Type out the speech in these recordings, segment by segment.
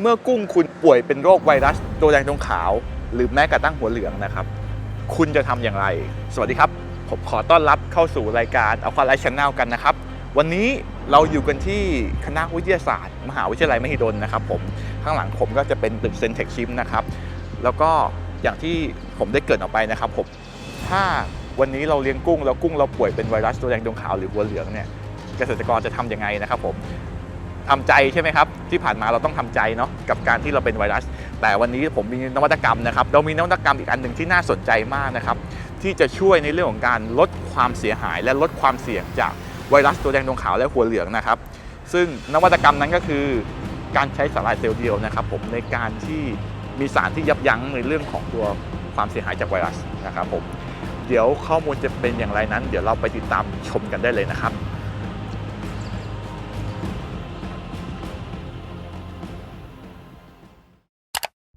เมื่อกุ้งคุณป่วยเป็นโรคไวรัสตัวแดงตรงขาว หรือแม้กระทั่งหัวเหลืองนะครับ คุณจะทำอย่างไร สวัสดีครับ ผมขอต้อนรับเข้าสู่รายการเอาควาไลฟ์ชแนลกันนะครับ วันนี้เราอยู่กันที่คณะวิทยาศาสตร์ มหาวิทยาลัยมหิดลนะครับผมข้างหลังผมก็จะเป็นตึกเซนเทคชิมนะครับ แล้วก็อย่างที่ผมได้เกริดออกไปนะครับผมถ้าวันนี้เราเลี้ยงกุ้งแล้วกุ้งเราป่วยเป็นไวรัสตัวแดงดวงขาวหรือหัวเหลืองเนี่ยเกษตรกรจะทำยังไงนะครับผม ทำใจใช่ไหมครับ ที่ผ่านมาเราต้องทำใจเนาะกับการที่เราเป็นไวรัส แต่วันนี้ผมมีนวัตกรรมนะครับ เรามีนวัตกรรมอีกอันหนึ่งที่น่าสนใจมากนะครับ ที่จะช่วยในเรื่องของการลดความเสียหายและลดความเสี่ยงจากไวรัสตัวแดงดวงขาวและหัวเหลืองนะครับ ซึ่งนวัตกรรมนั้นก็คือการใช้สาหร่ายเซลล์เดียวนะครับ ผมในการที่มีสารที่ยับยั้งในเรื่องของตัวความเสียหายจากไวรัสนะครับผมเดี๋ยวข้อมูลจะเป็นอย่างไรนั้น เดี๋ยวเราไปติดตามชมกันได้เลยนะครับ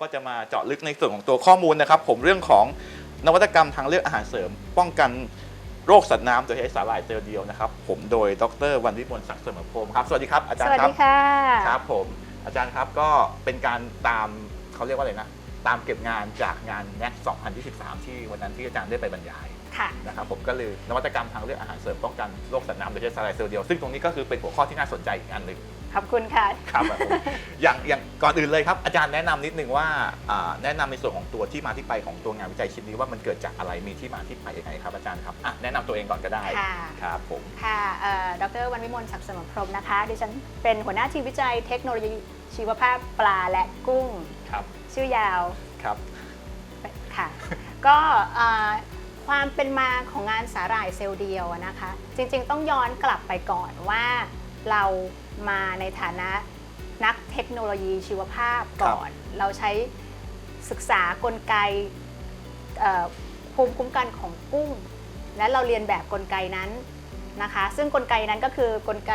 ก็จะมาเจาะลึกในส่วนของตัวข้อมูลนะครับ ผมเรื่องของนวัตกรรมทางเลือกอาหารเสริม ป้องกันโรคสัตว์น้ำโดยใช้สาหร่ายเซลล์เดียวนะครับ ผมโดยดรวันวิมลศักดิ์เสมอพรหมครับสวัสดีครับอาจารสย์วัสครับดีค่ะครับผมอาจารย์ครับก็เป็นการตามเขาเรียกว่าอะไรนะตามเก็บงานจากงาน NET 2023 ที่วันนั้นที่อาจารย์ได้ไปบรรยายค่ะนะครับผมก็เลยนวัตกรรมทางเลือกอาหารเสริมป้องกันโรคสัตว์น้ำโดยใช้สาหร่ายเซลล์เดียว ซึ่งตรงนี้ก็คือเป็นหัวข้อที่น่าสนใจอีกอันหนึ่ง ขอบคุณค่ะ ครับผมอย่างอย่างก่อนอื่นเลยครับ อาจารย์แนะนำนิดนึงว่าอ่าแนะนำในส่วนของตัวที่มาที่ไปของตัวงานวิจัยชิ้นนี้ว่ามันเกิดจากอะไรมีที่มาที่ไปยังไงครับอาจารย์ครับอะแนะนำตัวเองก่อนก็ได้ค่ะ ครับผม ค่ะเอ่อดรวันวิมลศักดิ์สมรพรหมนะคะ ดิฉันเป็นหัวหน้าทีมวิจัยเทคโนโลยีชีวภาพปลาและกุ้ง ครับ ชื่อยาวครับ ค่ะ ก็เอ่อความเป็นมาของงานสาหร่ายเซลล์เดียวอะนะคะ จริงๆต้องย้อนกลับไปก่อนว่า เรามาในฐานะนักเทคโนโลยีชีวภาพก่อน เราใช้ศึกษากลไกเอ่อภูมิคุ้มกันของกุ้ง และเราเรียนแบบกลไกนั้นนะคะ ซึ่งกลไกนั้นก็คือกลไก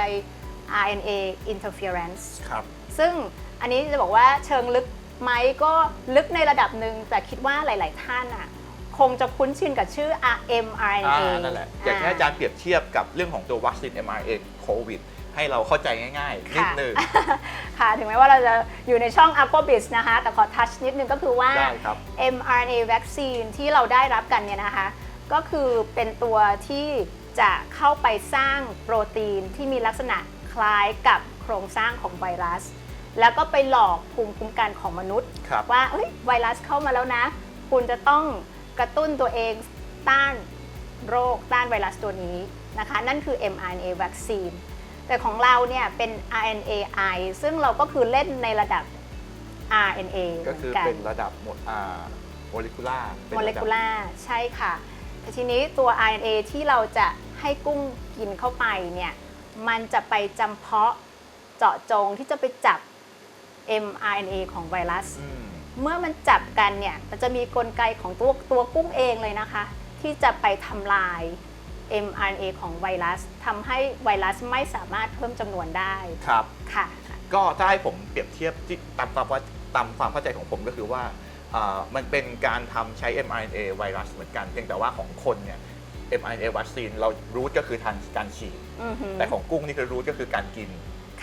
RNA interference ครับซึ่งอันนี้จะบอกว่าเชิงลึกไหมก็ลึกในระดับหนึ่งแต่คิดว่าหลาย ๆ ท่านอะคงจะคุ้นชินกับชื่อ mRNA อ่านั่นแหละอยากให้อาจารย์เปรียบเทียบกับเรื่องของตัววัคซีน mRNA โควิด ให้เราเข้าใจง่ายๆ นิดนึงค่ะ ถึงแม้ว่าเราจะอยู่ในช่อง Aquabiz นะคะ แต่ขอทัชนิดนึงก็คือว่า ได้ครับ mRNA vaccine ที่เราได้รับกันเนี่ยนะคะ ก็คือเป็นตัวที่จะเข้าไปสร้างโปรตีนที่มีลักษณะคล้ายกับโครงสร้างของไวรัส แล้วก็ไปหลอกภูมิคุ้มกันของมนุษย์ ครับ ว่าเอ้ยไวรัสเข้ามาแล้วนะ คุณจะต้องกระตุ้นตัวเองต้านโรคต้านไวรัสตัวนี้นะคะ นั่นคือ mRNA vaccine แต่ของเราเนี่ยเป็น RNAi ซึ่งเราก็คือเล่นในระดับ RNA ก็เหมืคืออนกันเป็นระดับโมอ่าโมเลกุลาร์เป็นโมเลระดับกุล่าใช่ค่ะแต่ทีนี้ตัว RNA ที่เราจะให้กุ้งกินเข้าไปเนี่ยมันจะไปจำเพาะเจาะจงที่จะไปจับ mRNA ของไวรัสอืมเมื่อมันจับกันเนี่ยมันจะมีกลไกของตัวตัวกุ้งเองเลยนะคะ ที่จะไปทำลาย mRNA ของไวรัสทำให้ไวรัสไม่สามารถเพิ่มจำนวนได้ครับ ค่ะ ก็ถ้าให้ผมเปรียบเทียบที่ตามความว่าตามความเข้าใจของผมก็คือว่าอ่ามันเป็นการทำใช้ mRNA ไวรัสเหมือนกันเพียงแต่ว่าของคนเนี่ย mRNA วัคซีนเรารูทก็คือทางการฉีดอือหือแต่ของกุ้งนี่คือรูทก็คือการกิน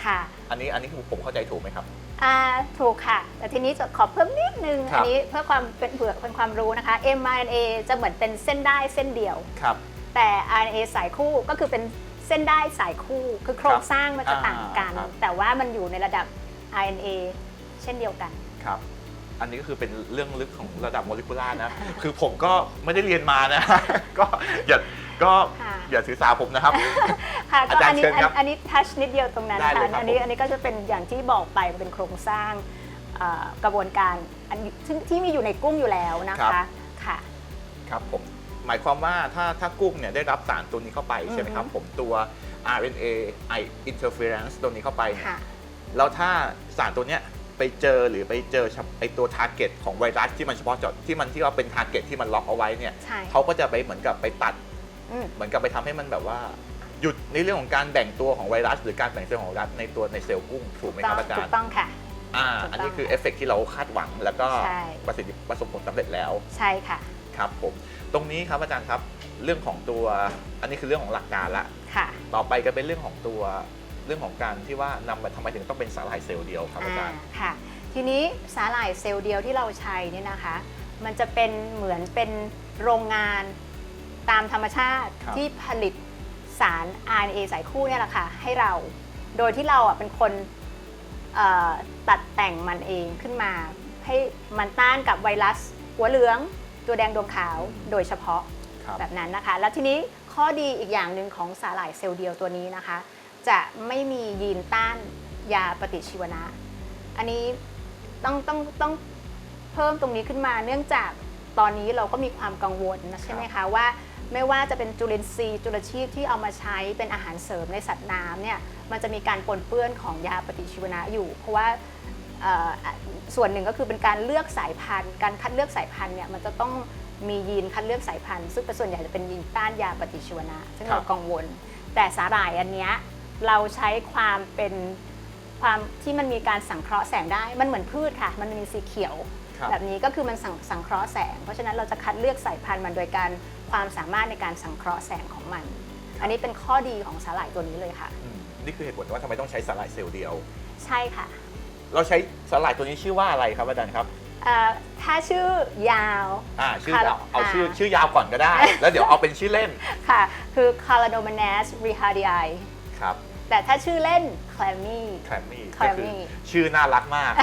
ค่ะอันนี้อันนี้คือผมเข้าใจถูกไหมครับ อ่าถูกค่ะ แต่ทีนี้จะขอเพิ่มนิดนึง ครัอับนนี้เพื่อความเป็นเผื่อเป็นความรู้นะคะ mRNA จะเหมือนเป็นเส้นได้เส้นเดียว ครับ แต่ RNA สายคู่ก็คือเป็นเส้นได้สายคู่ คือโครงสร้างมันจะต่างกันอ่าครับ แต่ว่ามันอยู่ในระดับ RNA เช่นเดียวกัน ครับ อันนี้ก็คือเป็นเรื่องลึกของระดับโมเลกุลาร์นะ คือผมก็ไม่ได้เรียนมานะ ก็อย่าก็ค่ะ อย่าถือสาผมนะครับ ค่ะอาก็จารย์อันนี้เชิญครับอันนี้ทัชนิดเดียวตรงนั้นได้เลค่ะยครับอันนี้ผม อันนี้ก็จะเป็นอย่างที่บอกไปเป็นโครงสร้างเอ่อกระบวนการอันที่ที่มีอยู่ในกุ้งอยู่แล้วนะคะค่ะ ครับผม หมายความว่าถ้าถ้ากุ้งเนี่ยได้รับสารตัวนี้เข้าไปใช่ไหมครับอือฮึผมตัว RNA I interference ตัวนี้เข้าไปเนี่ยค่ะแล้วถ้าสารตัวเนี้ยไปเจอหรือไปเจอเฉพาะไอตัวทาร์เก็ตของไวรัสที่มันเฉพาะเจาะที่มันที่ว่าเป็นทาร์เก็ตที่มันล็อกเอาไว้เนี่ยใช่เขาก็จะไปเหมือนกับไปตัดอืมเหมือนกับไปทำให้มันแบบว่า หยุดในเรื่องของการแบ่งตัวของไวรัส หรือการแบ่งตัวของไวรัสในตัวในเซลล์กุ้งถูกไหมครับอาจารถูย์กต้องค่ะอ่าถูกต้องอันนี้คือเอฟเฟกต์ที่เราคาดหวัง แล้วก็ใช่ประสิทธิประสบผลสำเร็จแล้ว ใช่ค่ะ ครับผม ตรงนี้ครับอาจารย์ครับเรื่องของตัวอันนี้คือเรื่องของหลักการละค่ะ ต่อไปก็เป็นเรื่องของตัวเรื่องของการที่ว่านำมาทำไมถึงต้องเป็นสาหร่ายเซลล์เดียวครับอาจารย์อ่าค่ะ ทีนี้สาหร่ายเซลล์เดียวที่เราใช้เนี่ยนะคะ มันจะเป็นเหมือนเป็นโรงงานตามธรรมชาติครับ ที่ผลิตสาร RNA สายคู่เนี่ยแหละค่ะให้เรา โดยที่เราอะเป็นคนเอ่อตัดแต่งมันเองขึ้นมา ให้มันต้านกับไวรัสหัวเหลือง ตัวแดงดวงขาวโดยเฉพาะครับแบบนั้นนะคะ แล้วทีนี้ข้อดีอีกอย่างหนึ่งของสาหร่ายเซลล์เดียวตัวนี้นะคะ จะไม่มียีนต้านยาปฏิชีวนะ อันนี้ต้องต้องต้องเพิ่มตรงนี้ขึ้นมา เนื่องจากตอนนี้เราก็มีความกังวลนะใช่ไหมคะว่าไม่ว่าจะเป็นจุลินทรีย์จุลชีพที่เอามาใช้เป็นอาหารเสริมในสัตว์น้ำเนี่ยมันจะมีการปนเปื้อนของยาปฏิชีวนะอยู่ เพราะว่าเอ่อ ส่วนหนึ่งก็คือเป็นการเลือกสายพันธุ์ การคัดเลือกสายพันธุ์เนี่ยมันจะต้องมียีนคัดเลือกสายพันธุ์ ซึ่งเป็นส่วนใหญ่จะเป็นยีนต้านยาปฏิชีวนะ ซึ่งครับเรากังวล แต่สาหร่ายอันเนี้ยเราใช้ความเป็นความที่มันมีการสังเคราะห์แสงได้ มันเหมือนพืชค่ะ มันมีสีเขียวครับแบบนี้ก็คือมันสังสังเคราะห์แสง เพราะฉะนั้นเราจะคัดเลือกสายพันธุ์มันโดยการความสามารถในการสังเคราะห์แสงของมัน อันนี้เป็นข้อดีของสาหร่ายตัวนี้เลยค่ะอืมนี่คือเหตุผลว่าทำไมต้องใช้สาหร่ายเซลล์เดียว ใช่ค่ะ เราใช้สาหร่ายตัวนี้ชื่อว่าอะไรครับอาจารย์ครับเอ่อถ้าชื่อยาว อ่าชื่อค่ะเอาเอาชื่ออ่า ชื่อยาวก่อนก็ได้ แล้วเดี๋ยวเอาเป็นชื่อเล่นค่ะ คือ c a r a d o m a n a s rihardii ครับแต่ถ้าชื่อเล่น clammy แคลมมี่แคก็ลมมี่คือชื่อน่ารักมาก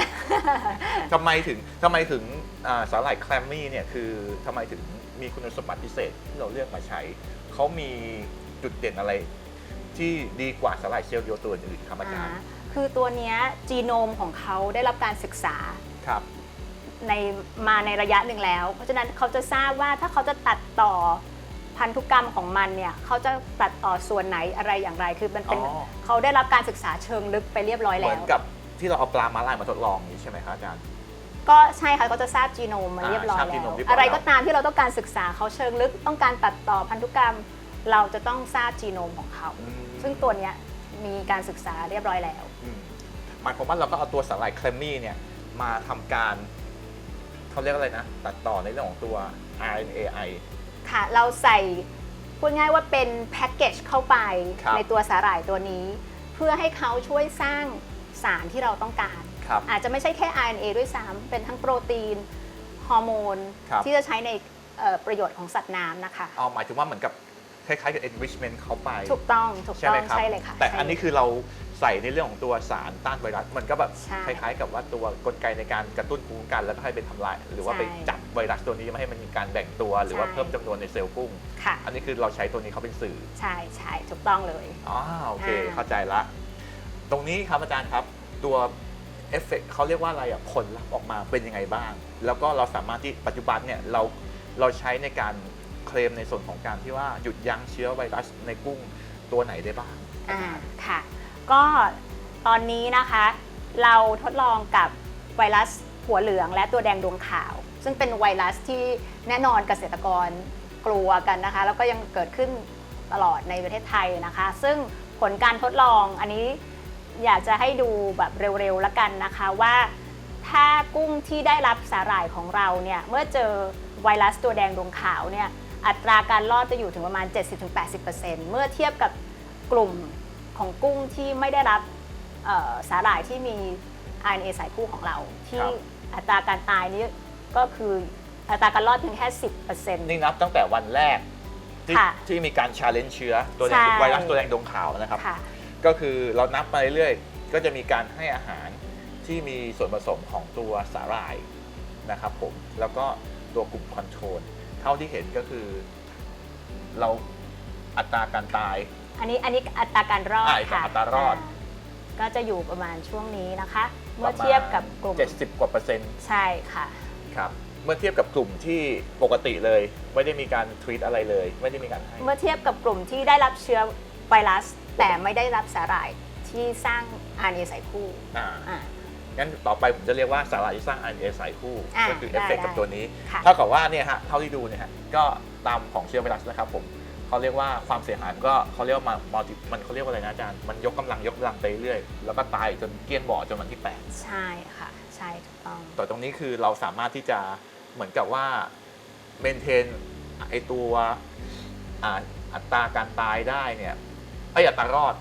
ทำไมถึงทำไมถึงอ่าสาหร่ายแคลมมี่เนี่ยคือทำไมถึงมีคุณสมบัติพิเศษที่เราเลือกมาใช้เขามีจุดเด่นอะไร ที่ดีกว่าสาหร่ายเซลล์เดียวตัวอื่นครับอาจารย์ อ่า คือตัวเนี้ยจีโนมของเขาได้รับการศึกษาครับ ในมาในระยะหนึ่งแล้ว เพราะฉะนั้นเขาจะทราบว่าถ้าเขาจะตัดต่อพันธุกรรมของมันเนี่ยเขาจะตัดต่อส่วนไหนอะไรอย่างไรคือมันเป็นอ๋อ เขาได้รับการศึกษาเชิงลึกไปเรียบร้อยเหแล้มือนว กับที่เราเอาปลามาลายมาทดลองนี้ใช่ไหมครับอาจารย์ ก็ใช่ค่ะเขาจะทราบจีโนมมาอ่าเรียบร้อยทราบจีแล้โนวมเรียบร้อย อะไรแล้วก็ตามที่เราต้องการศึกษาเขาเชิงลึกต้องการตัดต่อพันธุกรรม เราจะต้องทราบจีโนมของเขา อืมซึ่งตัวเนี้ยมีการศึกษาเรียบร้อยแล้วอืม หมายความว่าเราก็เอาตัวสาหร่ายแคลมมี่เนี่ยมาทำการเขาเรียกอะไรนะ ตัดต่อในเรื่องของตัว RNAi ค่ะ เราใส่พูดง่ายว่าเป็นแพ็กเกจเข้าไปครับในตัวสาหร่ายตัวนี้ เพื่อให้เขาช่วยสร้างสารที่เราต้องการครับอาจจะไม่ใช่แค่ RNA ด้วยซ้ำเป็นทั้งโปรตีนฮอร์โมนครับที่จะใช้ในเอ่อประโยชน์ของสัตว์น้ำนะคะเอาหมายถึงว่าเหมือนกับคล้ายๆกับ enrichment เข้าไป ถูกต้อง ถูกใช่ต้อไหมงครับใช่เลยค่ะ แต่ใช่อันนี้คือเรา ใส่ในเรื่องของตัวสารต้านไวรัสมันก็แบบใช่คล้ายๆ กับว่าตัวกลไกในการกระตุ้นภูมิคุ้มกันแล้วก็ให้ไปทำลาย หรือว่าใช่ไปจับไวรัสตัวนี้ไม่ให้มันมีการแบ่งตัว หรือว่าใช่ เพิ่มจำนวนในเซลล์กุ้ง ค่ะ อันนี้คือเราใช้ตัวนี้เขาเป็นสื่อใช่ใช่ถูกต้องเลย อ๋อโอเค อ่า เข้าใจละ ตรงนี้ครับอาจารย์ครับตัวเอฟเฟกเขาเรียกว่าอะไรอะผลลัพธ์ออกมาเป็นยังไงบ้าง แล้วก็เราสามารถที่ปัจจุบันเนี่ยเราเราใช้ในการเคลมในส่วนของการที่ว่าหยุดยั้งเชื้อไวรัสในกุ้งตัวไหนได้บ้าง อ่าค่ะ ก็ตอนนี้นะคะ เราทดลองกับไวรัสหัวเหลืองและตัวแดงดวงขาว ซึ่งเป็นไวรัสที่แน่นอนเกษตรกรกลัวกันนะคะ แล้วก็ยังเกิดขึ้นตลอดในประเทศไทยนะคะ ซึ่งผลการทดลองอันนี้อยากจะให้ดูแบบเร็วๆแล้วกันนะคะว่าถ้ากุ้งที่ได้รับสาหร่ายของเราเนี่ยเมื่อเจอไวรัสตัวแดงดวงขาวเนี่ยอัตราการรอดจะอยู่ถึงประมาณ 70-80%เมื่อเทียบกับกลุ่ม ของกุ้งที่ไม่ได้รับเอ่อสาหร่ายที่มี RNA สายคู่ของเรา ที่ครับ อัตราการตายนี้ก็คืออัตราการรอดเพียงแค่ 10%นี่นับตั้งแต่วันแรก ที่ค่ะที่มีการชาเลนจ์เชื้อตัวแดใช่งไวรัสตัวแดงดวงขาวนะครับ ค่ะ ก็คือเรานับไปเรื่อยๆ ก็จะมีการให้อาหารที่มีส่วนผสมของตัวสาหร่ายนะครับผม แล้วก็ตัวกลุ่มคอนโทรล เท่าที่เห็นก็คือ เราอัตราการตาย อันนี้อันนี้อัตราการรอดอ่าค่ะอัตรารอดาก็จะอยู่ประมาณช่วงนี้นะคะ เมื่อเทียบกับกลุ่ม70 กว่าเปอร์เซ็นต์ใช่ค่ะ ครับ เมื่อเทียบกับกลุ่มที่ปกติเลย ไม่ได้มีการทวีตอะไรเลย ไม่ได้มีการให้ เมื่อเทียบกับกลุ่มที่ได้รับเชื้อไวรัส แต่ไม่ได้รับสาหร่ายที่สร้าง RNA สายคู่อ่า อ่า งั้นต่อไปผมจะเรียกว่าสาหร่ายที่สร้าง RNA สายคู่ อ่าก็คือเอได้ฟเฟกต์กับได้ ตัวนี้ ค่ะ เท่ากับว่าเนี่ยฮะ เท่าที่ดูเนี่ยฮะ ก็ตามของเชื้อไวรัสนะครับผม เขาเรียกว่าความเสียหายมันก็เขาเรียกว่ามัลติมันเขาเรียกว่าอะไรนะอาจารย์ มันยกกำลังยกกำลังไปเรื่อยแล้วก็ตายจนเกลี้ยงบ่อจนวันที่8ใช่ค่ะ ใช่ถูกต้อง แต่ตรงนี้คือเราสามารถที่จะเหมือนกับว่าเมนเทนไอตัวอ่าอัตราการตายได้เนี่ยไอยอัตรารอด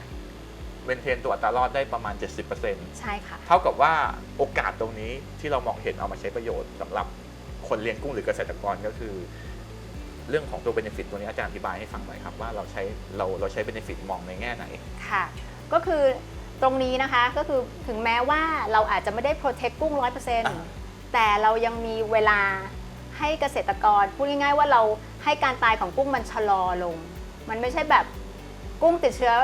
เมนเทนตัวอัตรารอดได้ประมาณ 70%ใช่ค่ะเท่ากับว่าโอกาสตรงนี้ที่เรามองเห็นเอามาใช้ประโยชน์สำหรับคนเลี้ยงกุ้งหรือเกษตรกรก็คือ เรื่องของตัวเบนฟิตตัวนี้อาจารย์อธิบายให้ฟังหน่อยครับว่าเราใช้เราเราใช้เบนฟิตมองในแง่ไหนค่ะ ก็คือตรงนี้นะคะก็คือถึงแม้ว่าเราอาจจะไม่ได้ protect กุ้งอ่า100%แต่เรายังมีเวลาให้เกษตรกรพูดง่ายๆว่าเราให้การตายของกุ้งมันชะลอลง มันไม่ใช่แบบกุ้งติดเชื้อ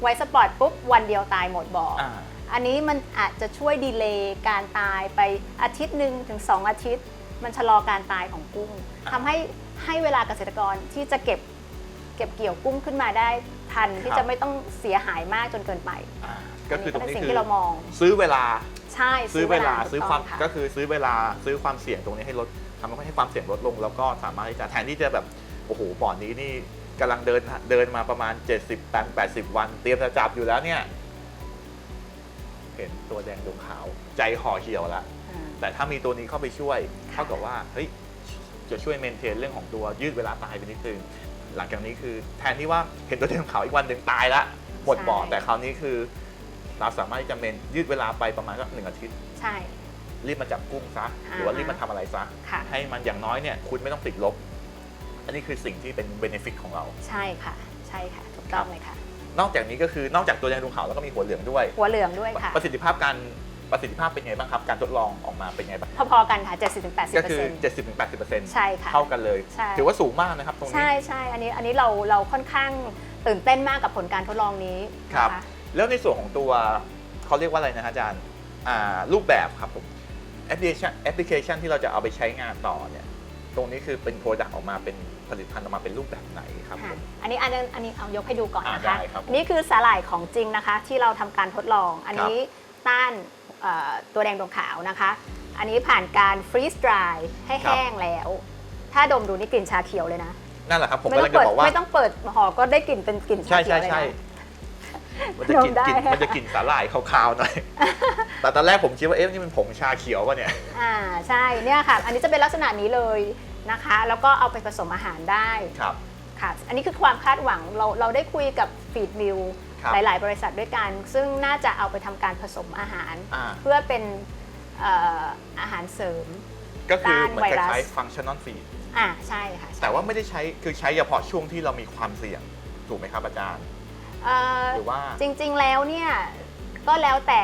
ไวสปอร์ตปุ๊บวันเดียวตายหมดบ่อออ่าอันนี้มันอาจจะช่วยดีเลย์การตายไปอาทิตย์หนึ่งถึง 2 อาทิตย์ มันชะลอการตายของกุ้งอ่าทำให้ ให้เวลาเกษตรกรที่จะเก็บเก็บเกี่ยวกุ้งขึ้นมาได้ทันที่จะไม่ต้องเสียหายมากจนเกินไปอ่าก็คือตรงเป็นนี้สิ่งคือที่เรามอง ซื้อเวลาใช่ซื้อเวลาถูกซื้อต้งความะก็คือซื้อเวลาซื้อความเสี่ยงตรงนี้ให้ลดทำให้ความเสี่ยงลดลง แล้วก็สามารถที่จะแทนที่จะแบบโอ้โหป่อนนี้นี่กำลังเดินเดินมาประมาณ 70 8 80 วัน เตรียมจะจับอยู่แล้วเนี่ย เห็นตัวแดงดวงขาว ใจห่อเหี่ยวแล้วอ่าแต่ถ้ามีตัวนี้เข้าไปช่วยค่ะเท่ากับว่าเฮ้ย จะช่วยเมนเทนเรื่องของตัวยืดเวลาตายไปนิดนึงหลังจากนี้คือแทนที่ว่าเห็นตัวแดงดวงขาวอีกวันหนึ่งตายละหมดบ่อแต่คราวนี้คือเราสามารถที่จะเมนยืดเวลาไปประมาณก็หนึ่งอาทิตย์ ใช่ รีบมาจับกุ้งซะอ่าหรือว่ารีบมาทำอะไรซะ ค่ะ ให้มันอย่างน้อยเนี่ยคุณไม่ต้องติดลบ อันนี้คือสิ่งที่เป็นเบนฟิตของเรา ใช่ค่ะ ใช่ค่ะ ถูกต้องเลยค่ะ นอกจากนี้ก็คือนอกจากตัวแดงดวงขาวแล้วก็มีหัวเหลืองด้วย หัวเหลืองด้วยค่ะ ประสิทธิภาพการ ประสิทธิภาพเป็นไงบ้างครับ การทดลองออกมาเป็นไงบ้าง พอๆกันค่ะ 70-80%ก็คือ 70-80%ใช่ค่ะ เท่ากันเลย ใช่ ถือว่าสูงมากนะครับ ตรงนี้ ใช่ใช่อันนี้อันนี้เราเราค่อนข้างตื่นเต้นมากกับผลการทดลองนี้ครับ นะคะ แล้วในส่วนของตัวเขาเรียกว่าอะไรนะฮะอาจารย์อ่ารูปแบบครับผมแอปพลิเคชันแอปพลิเคชันที่เราจะเอาไปใช้งานต่อเนี่ย ตรงนี้คือเป็นโปรดักต์ออกมาเป็นผลิตภัณฑ์ออกมาเป็นรูปแบบไหนครับผค่ะม อันนี้อันนี้อันนี้เอายกให้ดูก่อนอ่านะได้คะครับผมอันนี้คือสาหร่ายของจริงนะคะ ที่เราทำการทดลอง อันนี้ต้านเอ่อ ตัวแดงดวงขาวนะคะ อันนี้ผ่านการฟรีส d รายให้ครับแห้งแล้ว ถ้าดมดูนี่กลิ่นชาเขียวเลยนะ นั่นแหละครับ ผมไม่กำต้ลัองงเปิดจะบอกว่าไม่ต้องเปิดห่อก็ได้กลิ่นเป็นกลิ่นใช่ชาเขียวเลยใช่ใช่นะมันจะกลิ่นดมได้กลิ่นมันจะกลิ่นสาหร่ายคาวๆหน่อย แต่ตอนแรกผมคิดว่าเอ๊ะนี่มันผงชาเขียวป่ะเนี่ย อ่าใช่เนี่ยค่ะ อันนี้จะเป็นลักษณะนี้เลยนะคะ แล้วก็เอาไปผสมอาหารได้ ครับ ค่ะ อันนี้คือความคาดหวังเราเราได้คุยกับฟีดมิล ครับหลายๆ บริษัทด้วยกัน ซึ่งน่าจะเอาไปทำการผสมอาหาร อ่า เพื่อเป็นเอ่ออาหารเสริม ก็คือเหมือนต้านไวครัสล้ายๆฟังชั่นอลฟีดอ่าใช่ค่ะใช่แต่ว่าไม่ได้ใช้คือใช้เฉพาะช่วงที่เรามีความเสี่ยงถูกไหมครับอาจารย์ เอ่อหรือว่า จริงๆแล้วเนี่ย ก็แล้วแต่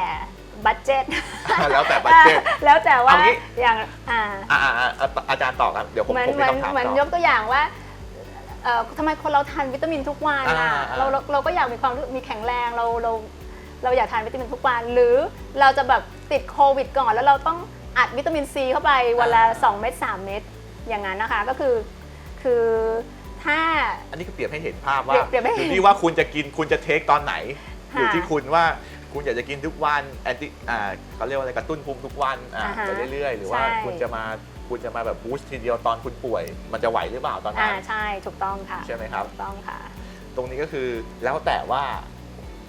บัตเจ็ตแล้วแต่ budget แล้วแต่ว่าเอางี้ อย่างอ่าอ่า อ่าอ่าอ่าอาจารย์ตอบครับ เดี๋ยวผมเหมือนผมเหมีมือนคำถามเหมือนต่อยกตัวอย่างว่า เอ่อทำไมคนเราทานวิตามินทุกวันอะอ่าอ่า เราเราเราก็อยากมีความรู้มีแข็งแรงเราเราเราอยากทานวิตามินทุกวัน หรือเราจะแบบติดโควิดก่อนแล้วเราต้องอัดวิตามินซีเข้าไปวันละ2เม็ด3เม็ดอย่างนั้นนะคะก็คือคือถ้า อันนี้ก็เปรียบให้เห็นภาพว่าเปรียบให้อเห็นยู่ที่ว่าคุณจะกินคุณจะเทคตอนไหน ค่ะอยู่ที่คุณว่าคุณอยากจะกินทุกวันแอนติอ่าเขาเรียกว่าอะไรกระตุ้นภูมิทุกวันอ่าอ่าฮะไปเรื่อยๆ หรือว่าใช่ คุณจะมา คุณจะมาแบบบูสต์ทีเดียวตอนคุณป่วย มันจะไหวหรือเปล่าตอนอ่านั้นใช่ถูกต้องค่ะใช่ไหมครับ ถูกต้องค่ะ ตรงนี้ก็คือแล้วแต่ว่า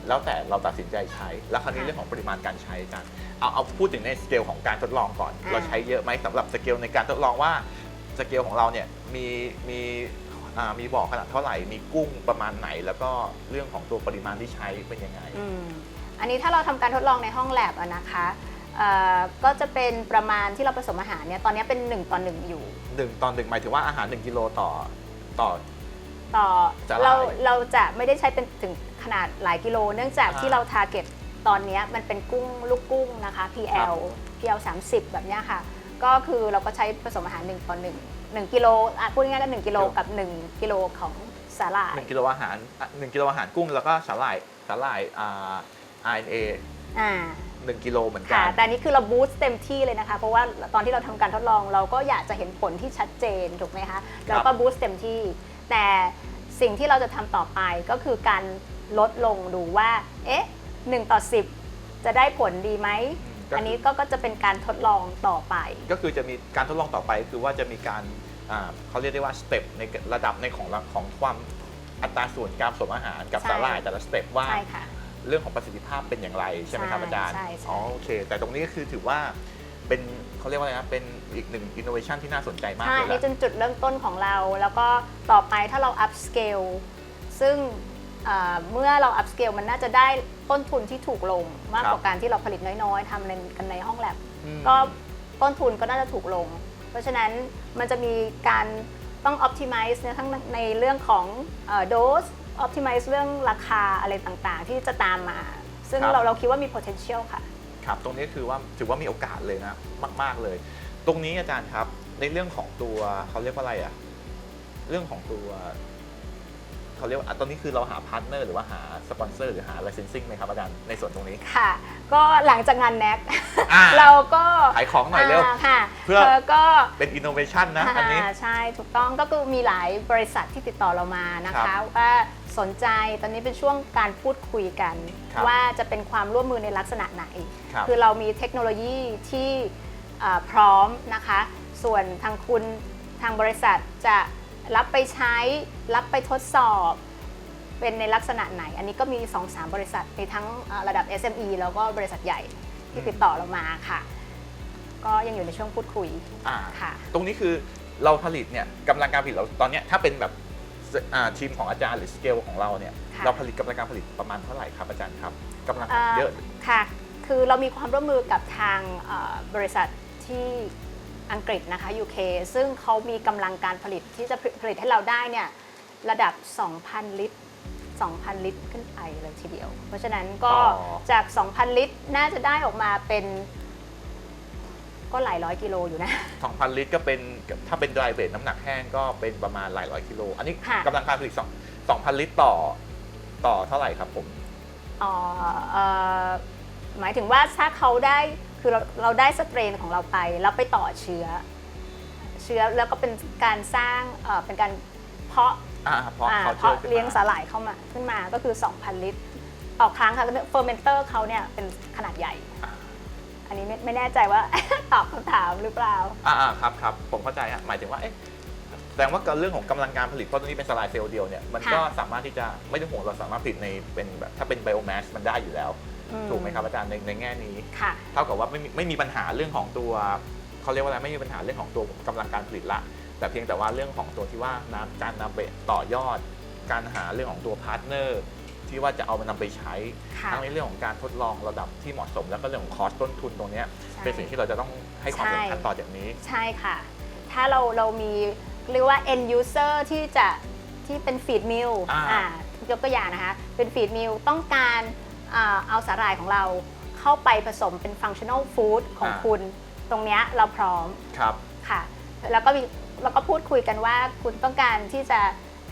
แล้วแต่เราตัดสินใจใช้ แล้วคราวนี้ค่ะเรื่องของปริมาณการใช้กันเอาเอาพูดถึงในสเกลของการทดลองก่อน อ่า เราใช้เยอะไหมสำหรับสเกลในการทดลองว่าสเกลของเราเนี่ยมีมีอ่ามีบอกขนาดเท่าไหร่ มีกุ้งประมาณไหน แล้วก็เรื่องของตัวปริมาณที่ใช้เป็นยังไง อืมอันนี้ถ้าเราทำการทดลองในห้องแลบอะนะคะเอ่อ ก็จะเป็นประมาณที่เราผสมอาหารเนี่ยตอนนี้เป็น 1ต่อ1อยู่ หนึ่งตอนหนึ่งหมายถึงว่าอาหาร 1กิโลต่อต่อ ต่อสาหร่ายเราเราจะไม่ได้ใช้เป็นถึงขนาดหลายกิโล เนื่องจากอ่าที่เราทาร์เก็ตตอนเนี้ยมันเป็นกุ้งลูกกุ้งนะคะ PL PL 30 แบบเนี้ยค่ะ ก็คือเราก็ใช้ผสมอาหาร 1 ต่อ 1 1กิโลอะพูดง่ายๆก็1กิโลกับ 1 กิโลของสาหร่ายหนึ่งกิโลอาหารอะหนึ่งกิโลอาหารกุ้งแล้วก็สาหร่ายสาหร่ายอ่า RNA อ่า 1กิโลเหมือนกัค่ะน แต่อันนี้คือเราบูสต์เต็มที่เลยนะคะ เพราะว่าตอนที่เราทำการทดลองเราก็อยากจะเห็นผลที่ชัดเจนถูกไหมคะเราก็บูสต์เต็มที่ แต่สิ่งที่เราจะทำต่อไปก็คือการลดลงดูว่า เอ๊ะ1ต่อ10จะได้ผลดีไหม ก็คืออั อันนี้ก็ก็จะเป็นการทดลองต่อไป ก็คือจะมีการทดลองต่อไปคือว่าจะมีการอ่าเขาเรียกได้ว่าสเต็ปในระดับในของของความอัตราส่วนการผสมอาหารกับใช่ สาหร่ายแต่ละสเต็ปว่า ใช่ค่ะ เรื่องของประสิทธิภาพเป็นอย่างไรใช่ไหมครับใช่อาจารย์ใช่ใช่ อ๋อโอเค แต่ตรงนี้ก็คือถือว่าเป็นเขาเรียกว่าอะไรนะเป็นอีกหนึ่งอินโนเวชันที่น่าสนใจมากใช่เลยนี่ละจนจุดเริ่มต้นของเรา แล้วก็ต่อไปถ้าเรา up scale ซึ่งเอ่อเมื่อเรา up scale มันน่าจะได้ต้นทุนที่ถูกลง มากกว่าการที่เราผลิตน้อยๆทำในกันในห้องแลบ อืม ก็ต้นทุนก็น่าจะถูกลง เพราะฉะนั้นมันจะมีการต้อง optimize เนี่ยทั้งในเรื่องของโดส optimize เรื่องราคาอะไรต่างๆ ที่จะตามมา ซึ่งครับ เราเราคิดว่ามี potential ค่ะ ครับตรงนี้คือว่าถือว่ามีโอกาสเลยนะมาก ๆเลย ตรงนี้อาจารย์ครับในเรื่องของตัวเขาเรียกว่าอะไรอะเรื่องของตัว เขาเรียกว่าอะตอนนี้คือเราหาพาร์ทเนอร์หรือว่าหาสปอนเซอร์หรือหา licensing ไหมครับอาจารย์ในส่วนตรงนี้ ค่ะ ก็หลังจากงานแน็กอ่าเราก็ขายของหน่อยเร็วาค่ะเพื่อธอก็ เป็นอินโนเวชันนะอันนี้าใช่ถูกต้องก็คือมีหลายบริษัทที่ติดต่อเรามานะครัคะ บว่าสนใจตอนนี้เป็นช่วงการพูดคุยกัน ครับว่าจะเป็นความร่วมมือในลักษณะไหนครับคือเรามีเทคโนโลยีที่อ่าพร้อมนะคะ ส่วนทางคุณทางบริษัทจะ รับไปใช้ รับไปทดสอบ เป็นในลักษณะไหน อันนี้ก็มี 2-3 บริษัทมีทั้งอ่าระดับ SME แล้วก็บริษัทใหญ่ที่ติดต่อเรามาค่ะ ก็ยังอยู่ในช่วงพูดคุยอ่าค่ะ ตรงนี้คือเราผลิตเนี่ยกำลังการผลิตเราตอนเนี้ยถ้าเป็นแบบอ่าทีมของอาจารย์หรือสเกลของเราเนี่ยค่ะเราผลิตกำลังการผลิตประมาณเท่าไหร่ครับอาจารย์ครับกำลังอ่าเยอะค่ะ คือเรามีความร่วมมือกับทางเอ่อบริษัทที่ อังกฤษนะคะ UK ซึ่งเขามีกำลังการผลิตที่จะผลิตให้เราได้เนี่ยระดับ 2,000 ลิตร 2,000 ลิตรขึ้นไปเลยทีเดียว เพราะฉะนั้นก็อ๋อ จาก 2,000 ลิตรน่าจะได้ออกมาเป็นก็หลายร้อยกิโลอยู่นะ 2,000 ลิตรก็เป็นถ้าเป็น dry weight น้ำหนักแห้งก็เป็นประมาณหลายร้อยกิโล อันนี้ค่ะ กำลังการผลิต2 2,000 ลิตรต่อต่อเท่าไหร่ครับผมอ๋อเอ่อหมายถึงว่าถ้าเขาได้ คือเราเราได้สเตรนของเราไป แล้วไปต่อเชื้อ เชื้อแล้วก็เป็นการสร้างเอ่อเป็นการเพาะอ่าเพราะอ่าเขาเพาะเลี้ยงสาหร่ายเข้ามาขึ้นมาก็คือ 2,000 ลิตรต่อครั้งค่ะเฟอร์เมนเตอร์เขาเนี่ยเป็นขนาดใหญ่ อันนี้ไม่ไม่แน่ใจว่า ตอบคำถามหรือเปล่า อ่าอ่าครับครับผมเข้าใจฮะหมายถึงว่าเอ๊ะแสดงว่าเรื่องของกำลังการผลิตเพราะตัวนี้เป็นสลายเซลล์เดียวเนี่ยมันก็ค่ะ สามารถที่จะไม่ต้องห่วงเราสามารถผลิตในเป็นแบบถ้าเป็นไบโอแมสมันได้อยู่แล้วอื ถูกไหมครับอาจารย์ในในแง่นี้ ค่ะ เท่ากับว่าไม่มีไม่มีปัญหาเรื่องของตัวเขาเรียกว่าอะไรไม่มีปัญหาเรื่องของตัวกำลังการผลิตละ แต่เพียงแต่ว่าเรื่องของตัวที่ว่านะการนำไปต่อยอด การหาเรื่องของตัวพาร์ทเนอร์ที่ว่าจะเอามานำไปใช้ค่ะทั้งในเรื่องของการทดลองระดับที่เหมาะสม แล้วก็เรื่องของคอสต้นทุนตรงเนี้ยใช่ เป็นสิ่งที่เราจะต้องให้ความสำคัญต่อจากนี้ ใช่ค่ะ ถ้าเราเรามีเรียกว่า end user ที่จะที่เป็น feed mill อ่าอ่า ยกตัวอย่างนะคะ เป็น feed mill ต้องการอ่า เอาสาหร่ายของเราเข้าไปผสมเป็น functional food ของคุณ ตรงเนี้ยเราพร้อมครับ ค่ะ แล้วก็มีแล้วก็พูดคุยกันว่าคุณต้องการที่จะ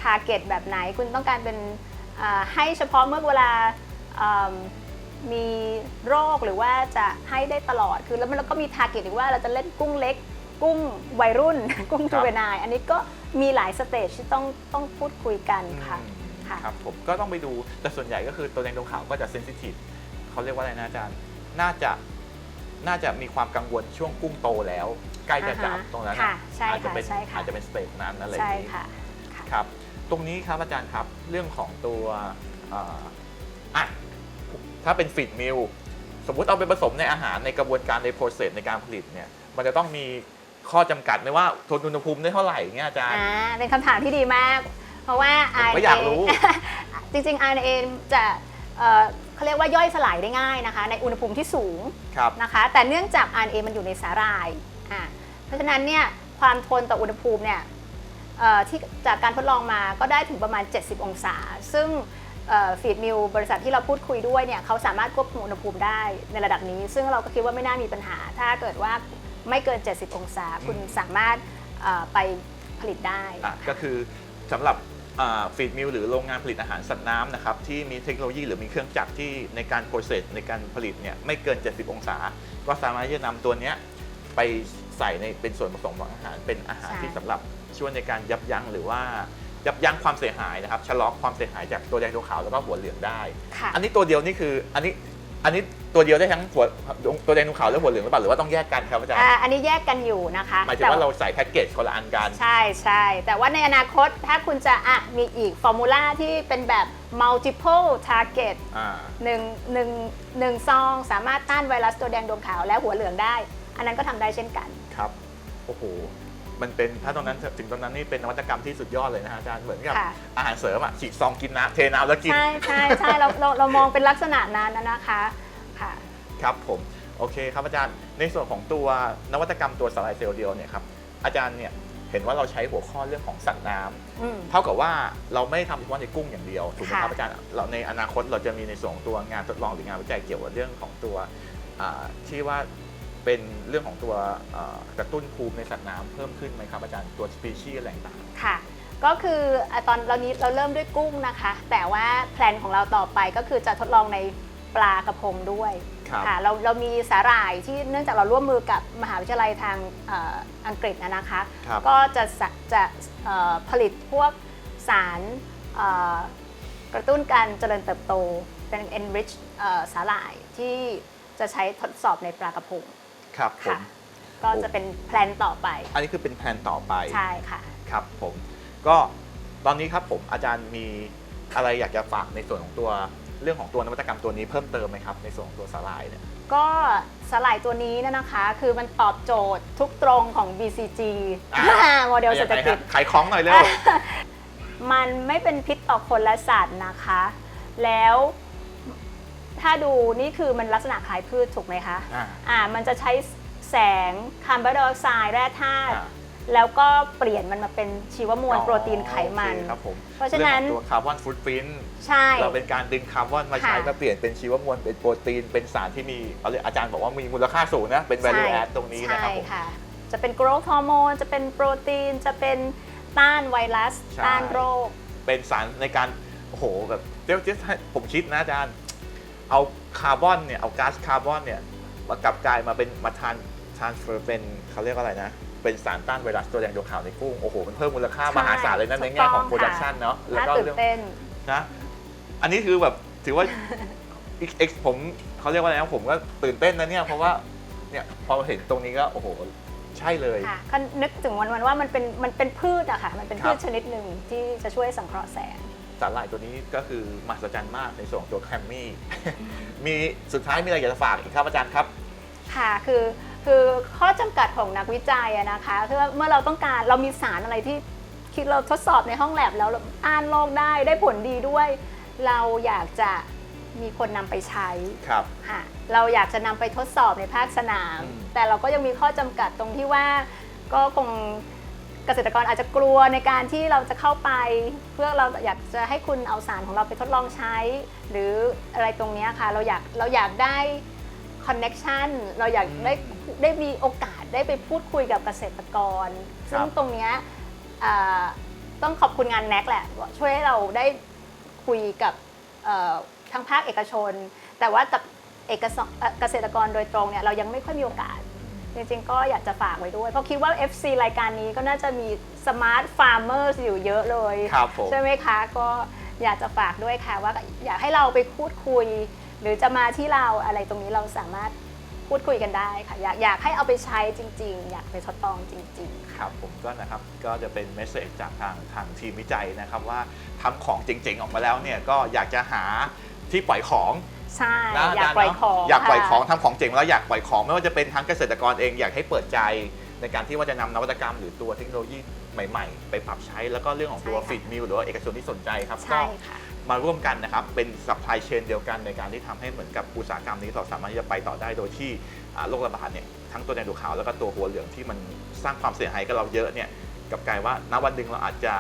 target แบบไหน คุณต้องการเป็นอ่าให้เฉพาะเมื่อเวลาอ่ามีโรคหรือว่าจะให้ได้ตลอดคือแล้วมันเราก็มี target อีกว่าเราจะเล่นกุ้งเล็ก กุ้งวัยรุ่น กุ้งครัจูบ เวนายอันนี้ก็มีหลายสเตจที่ต้องต้องพูดคุยกันค่ะ อืม ค่ะ ครับผมก็ต้องไปดูแต่ส่วนใหญ่ก็คือตัวแดงตรงขาวก็จะเซนซิทีฟเขาเรียกว่าอะไรนะอาจารย์น่าจะน่าจะมีความกังวลช่วงกุ้งโตแล้ว ใกล้จะจับอ่าฮะตรงนั้นค่ะน่ะใช่อาจจะค่ะเป็นใช่ค่ะ อาจจะเป็นสเตจนั้นอะไรอใช่ย่างนี้ค่ะค่ะ ครับ ตรงนี้ครับอาจารย์ครับเรื่องของตัวอ่าอะถ้าเป็นฟีดมิลสมมุติเอาไปผสมในอาหารในกระบวนการในโปรเซสในการผลิตเนี่ยมันจะต้องมีข้อจำกัดไหมว่าทนอุณหภูมิได้เท่าไหร่เงี้ยอาจารย์ อ่าเป็นคำถามที่ดีมากเพ ราะว่า ผมก็อยากรู้ จริงๆ RNA จะเอ่อเขาเรียกว่าย่อยสลายได้ง่ายนะคะ ในอุณหภูมิที่สูง ครับ นะคะแต่เนื่องจาก RNA มันอยู่ในสาหร่ายอ่าเพราะฉะนั้นเนี่ยความทนต่ออุณหภูมิเนี่ยเอ่อที่จากการทดลองมาก็ได้ถึงประมาณ 70 องศา ซึ่งฟีดมิลบริษัทที่เราพูดคุยด้วยเนี่ยเขาสามารถควบคุมอุณหภูมิได้ในระดับนี้ ซึ่งเราก็คิดว่าไม่น่ามีปัญหา ถ้าเกิดว่าไม่เกิน 70 องศา คุณสามารถเอ่อไปผลิตได้ อะก็คือสำหรับ ฟีดมิลหรือโรงงานผลิตอาหารสัตว์น้ำนะครับที่มีเทคโนโลยีหรือมีเครื่องจักรที่ในการโปรเซสในการผลิตเนี่ยไม่เกิน 70 องศา ก็สามารถที่จะนำตัวเนี้ยไปใส่ในเป็นส่วนผสมของอาหารเป็นอาหารใช่ ที่สำหรับช่วยในการยับยั้งหรือว่ายับยั้งความเสียหายนะครับชะลอความเสียหายจากตัวแดงตัวขาวแล้วก็หัวเหลืองได้ ค่ะ อันนี้ตัวเดียวนี่คืออันนี้อันนี้ ตัวเดียวได้ทั้งหัวตัวแดงตัวขาวและหัวเหลืองหรือเปล่าหรือว่าต้องแยกกันครับอาจารย์อ่าอันนี้แยกกันอยู่นะคะหมายถึงว่าเราใส่แพ็กเกจคนละอันกัน ใช่ใช่แต่ว่าในอนาคตถ้าคุณจะอะมีอีกฟอร์มูลาที่เป็นแบบ multiple target อ่าหนึ่งหนึ่งหนึ่งซองสามารถต้านไวรัสตัวแดงดวงขาวและหัวเหลืองได้ อันนั้นก็ทำได้เช่นกันครับโอ้โหมันเป็นถ้าตรงนั้นถึงตรงนั้นนี่เป็นนวัตกรรมที่สุดยอดเลยนะฮะอาจารย์เหมือนกับค่ะอาหารเสริมอะฉีดซองกินน้ำเทน้ำแล้วกินใช่ใช่ใช่เราเราเรามองเป็นลักษณะนั้นนะนะคะ ค่ะ ครับผมโอเคครับอาจารย์ในส่วนของตัวนวัตกรรมตัวสลายเซลล์เดียวเนี่ยครับอาจารย์เนี่ยเห็นว่าเราใช้หัวข้อเรื่องของสัตว์น้ำอืม เท่ากับว่าเราไม่ได้ทำเฉพาะในกุ้งอย่างเดียวถูกไหมครับค่ะ อาจารย์เราในอนาคตเราจะมีในส่วนของตัวงานทดลองหรืองานวิจัยเกี่ยวกับเรื่องของตัวอ่าที่ว่าเป็นเรื่องของตัวอ่ากระตุ้นภูมิในสัตว์น้ำเพิ่มขึ้นไหมครับอาจารย์ตัวสปีชีส์อะไรต่าง ค่ะ ก็คืออะตอนเรานี้เราเริ่มด้วยกุ้งนะคะ แต่ว่าแพลนของเราต่อไปก็คือจะทดลองใน ปลากระพงด้วยครับค่ะเราเรามีสาหร่ายที่เนื่องจากเราร่วมมือกับมหาวิทยาลัยทางเอ่ออังกฤษนะนะคะ ครับ ก็จะสะจะเอ่อผลิตพวกสารเอ่อกระตุ้นการเจริญเติบโตเป็น enrich เอ่อสาหร่ายที่จะใช้ทดสอบในปลากระพงครับผค่ะมก็จะเป็นแพลนต่อไปอันนี้คือเป็นแผนต่อไป ใช่ค่ะ ครับผม ก็ตอนนี้ครับผมอาจารย์มีอะไรอยากจะฝากในส่วนของตัว เรื่องของตัวนวัตกรรมตัวนี้เพิ่มเติมไหมครับในส่วนของตัวสาลายเนี่ย ก็สลายตัวนี้เนยนะคะ คือมันตอบโจทย์ทุกตรงของ BCG อ่า โมเดลเศรษฐกิจยังไงฮะขายของหน่อยเร็ว มันไม่เป็นพิษต่อคนและสัตว์นะคะ แล้วถ้าดูนี่คือมันลักษณะคล้ายพืชถูกไหมคะ อ่า อ่า มันจะใช้แสงคาร์บอนไดออกไซด์แร่ธาตุ อ่า แล้วก็เปลี่ยนมันมาเป็นชีวมวลโปรตีนไขมัน โอเคครับผมเพราะฉะนั้น องของตัวคาร์บอนฟุตพิ้นใช่ เราเป็นการดึงคาร์บอนมาใช้ค่ะมาเปลี่ยนเป็นชีวมวลเป็นโปรตีน เป็นสารที่มีเอาเลยอาจารย์บอกว่ามีมูลค่าสูงนะ เป็น value ใช่ add ตรงนี้นะครับผม ใช่ค่ะ จะเป็น growth hormone จะเป็นโปรตีน จะเป็นต้านไวรัส ใช่ ต้านโรค เป็นสารในการ โอ้โห แบบเดี๋ยวจะให้ผมคิดนะอาจารย์ เอาคาร์บอนเนี่ย เอาก๊าซคาร์บอนเนี่ย มากลับกลายมาเป็นมาทานทานเฟอร์เป็นเขาเรียกว่าอะไรนะ เป็นสารต้านไวรัสตัวแดงดวงขาวในกุ้งโอ้โหมันเพิ่มมูลค่ามหาศาลเลยนะในแง่ของโปรดักชันเนาะแล้วน่าก็ตื่นเรื่องเต้น นะอันนี้คือแบบถือว่าเอ็กผมเขาเรียกว่าอะไรนะผมก็ตื่นเต้นนะเนี่ยเพราะว่าเนี่ยพอเห็นตรงนี้ก็โอ้โหใช่เลย ค่ะก็นึกถึงวันวันๆว่ามันเป็นมันเป็นพืชอะค่ะ มันเป็นครับพืชชนิดหนึ่งที่จะช่วยสังเคราะห์แสง สาหร่ายตัวนี้ก็คือมหัศจรรย์มากในส่วนของตัวแคมมี่ มีสุดท้ายมีอะไรอยากจะฝากอีกครับอาจารย์ครับ ค่ะ คือ คือข้อจำกัดของนักวิจัยอะนะคะคือว่าเมื่อเราต้องการเรามีสารอะไรที่คิดเราทดสอบในห้องแลบแล้วเราอ่านโลกได้ได้ผลดีด้วย เราอยากจะมีคนนำไปใช้ครับค่ะเราอยากจะนำไปทดสอบในภาคสนามอืมแต่เราก็ยังมีข้อจำกัดตรงที่ว่าก็คงเกษตรกรอาจจะกลัวในการที่เราจะเข้าไป เพื่อเราอยากจะให้คุณเอาสารของเราไปทดลองใช้ หรืออะไรตรงเนี้ยค่ะเราอยากเราอยากได้ คอนเน็ชันเราอยากได้ได้มีโอกาสได้ไปพูดคุยกับเกษตรกร ซึ่งตรงเนี้ยอ่าต้องขอบคุณงานแน็กแหละ ช่วยให้เราได้คุยกับเอ่อทางภาคเอกชน แต่ว่ากับเอกสเอ่อเกษตรกรโดยตรงเนี่ยเรายังไม่ค่อยมีโอกาส จริงๆ ก็อยากจะฝากไว้ด้วย เพราะคิดว่า FC รายการนี้ก็น่าจะมีสมาร์ทฟาร์มเมอร์อยู่เยอะเลยครับผมใช่ไหมคะ ก็อยากจะฝากด้วยค่ะว่าอยากให้เราไปพูดคุย หรือจะมาที่เราอะไรตรงนี้เราสามารถพูดคุยกันได้ค่ะ อยากอยากให้เอาไปใช้จริง ๆ อยากไปทดลองจริง ๆค่ะครับผมก็นะครับก็จะเป็นเมสเซจจากทางทางทีมวิจัยนะครับว่าทำของเจ๋งๆออกมาแล้วเนี่ยก็อยากจะหาที่ปล่อยของใช่ นะอยากจรปล่อยเนะของอยากปล่อยค่ะของทำของเจ๋งแล้วอยากปล่อยของ ไม่ว่าจะเป็นทั้งเกษตรกรเองอยากให้เปิดใจในการที่ว่าจะนำนวัตกรรมหรือตัวเทคโนโลยีใหม่ ๆ ไปปรับใช้แล้วก็เรื่องของตัวใช่ค่ะฟิตมิลหรือว่าเอกชนที่สนใจครับก็ ใช่ค่ะ มาร่วมกันนะครับ เป็นซัพพลายเชนเดียวกันในการที่ทำให้เหมือนกับอุตสาหกรรมนี้เราสามารถที่จะไปต่อได้โดยที่อ่าโรคระบาดเนี่ยทั้งตัวแดงดูขาวแล้วก็ตัวหัวเหลืองที่มันสร้างความเสียหายกับเราเยอะเนี่ยกลับกลายว่าณวันหนึ่งเราอาจจะ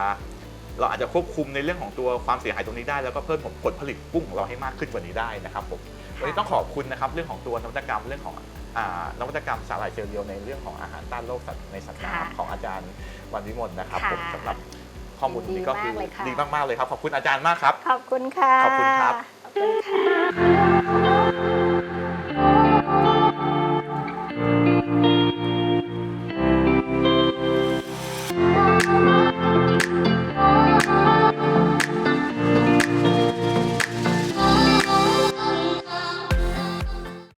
เราอาจจะควบคุมในเรื่องของตัวความเสียหายตรงนี้ได้ แล้วก็เพิ่มผลผลิตกุ้งของเราให้มากขึ้นกว่านี้ได้นะครับผมวันนี้ต้องขอบคุณนะครับเรื่องของตัวนวัตกรรมเรื่องของอ่านวัตกรรมสาหร่ายเซลล์เดียวในเรื่องของอาหารต้านโรคสัตว์ในสัตว์ค่ะน้ำของอาจารย์วันวิมลนะครับค่ะผมสำหรับ ข้อมูลนี้ก็คือดีมากเลยค่ะ ดีมากๆเลยครับ ขอบคุณอาจารย์มากครับ ขอบคุณค่ะ ขอบคุณครับ ขอบคุณค่ะ